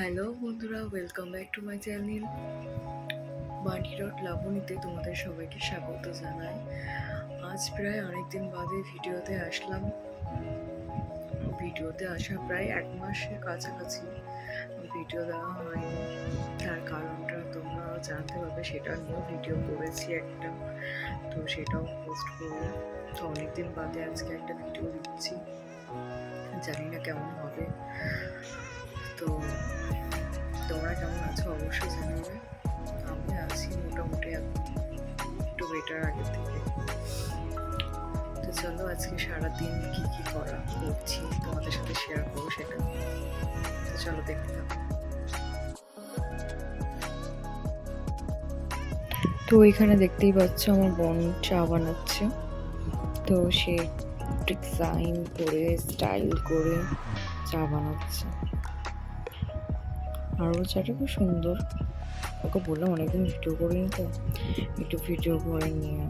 Hello বন্ধুরা welcome back to my channel Bunty dot লাবণীতে তোমাদের সবাইকে স্বাগত জানাই। আজ প্রায় অনেকদিন বাদে ভিডিওতে আসলাম। ভিডিওতে আসা প্রায় এক মাসের কাছাকাছি ভিডিও দেওয়া হয়নি। তার কারণটা তোমরা জানতে পারবে, সেটা নিয়েও ভিডিও করেছি একটা। তো সেটাও পোস্ট করব। তো অনেকদিন বাদে আজকে একটা ভিডিও দিচ্ছি। জানি না কেমন হবে। তো তোমরা কেমন আছো? অবশ্যই জানাবে আমি আছি মোটামুটি এখন একটু বেটার আগের থেকে। তো চলো আজকে সারাদিন কি কি করা করছি তোমাদের সাথে শেয়ার করব সেটা তো চলো দেখতে তো এখানে দেখতেই পাচ্ছ আমার বোন চা বানাচ্ছে। তো সে ডিজাইন করে স্টাইল করে চা বানাচ্ছে। আর ওর চাটা খুব সুন্দর। ওকে বললাম অনেকদিন ভিডিও করিনি তো। একটু ভিডিও করে নিয়ে।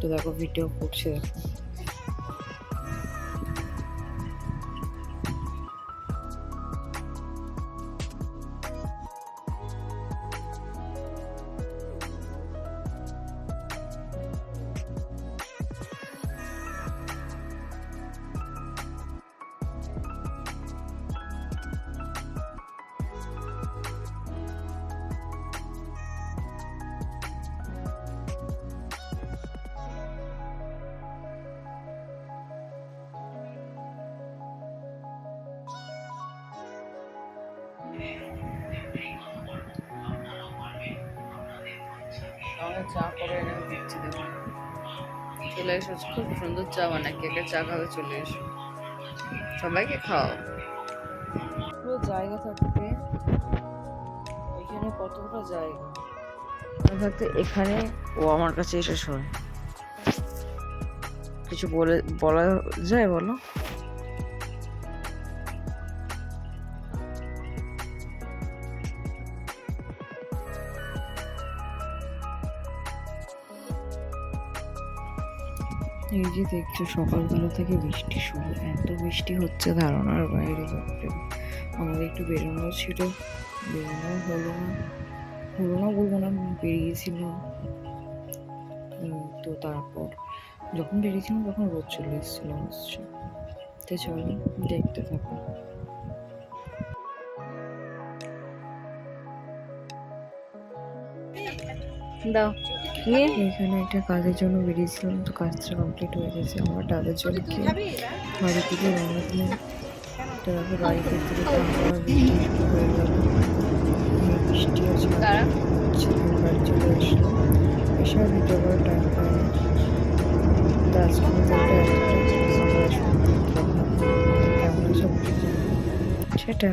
তো দেখো, ভিডিও করছে। দেখো আমার চা করে এনে দিচ্ছি দেখো। চলে এসো খুব সুন্দর চা বানায়, কে চা খাবে চলে এসো। সবাইকে খাও পুরো জায়গা থাকতে এখানে কতটা জায়গা? থাকতে এখানে, ও আমার কাছে এসে শোয়। কিছু বলে, বলা যায় বলো? এই যে দেখছ, সকালবেলা থেকে বৃষ্টি শুরু। এত বৃষ্টি হচ্ছে ধারণার বাইরে বাপরে আমাদের একটু বেরোনো ছিল। বেরোনো হলো না। হলো না বলব না বেরিয়েছিলাম। তো তারপর যখন বেরিয়েছিলাম তখন রোদ চলে এসেছিলাম অবশ্য। তো চলো, দেখতে থাকো। দাও। নিয়ে। এখানে একটা কাজের জন্য বেরিয়েছিলাম তো কাজটা কমপ্লিট হয়ে গেছে। আমার ডাবের খেয়ে বাড়ি থেকে রওনা দিলাম তারপর বাড়ি হয়ে গেল। বৃষ্টি আছে চলে আসলো। ভিডিও টাইম তো আজকে সব সেটা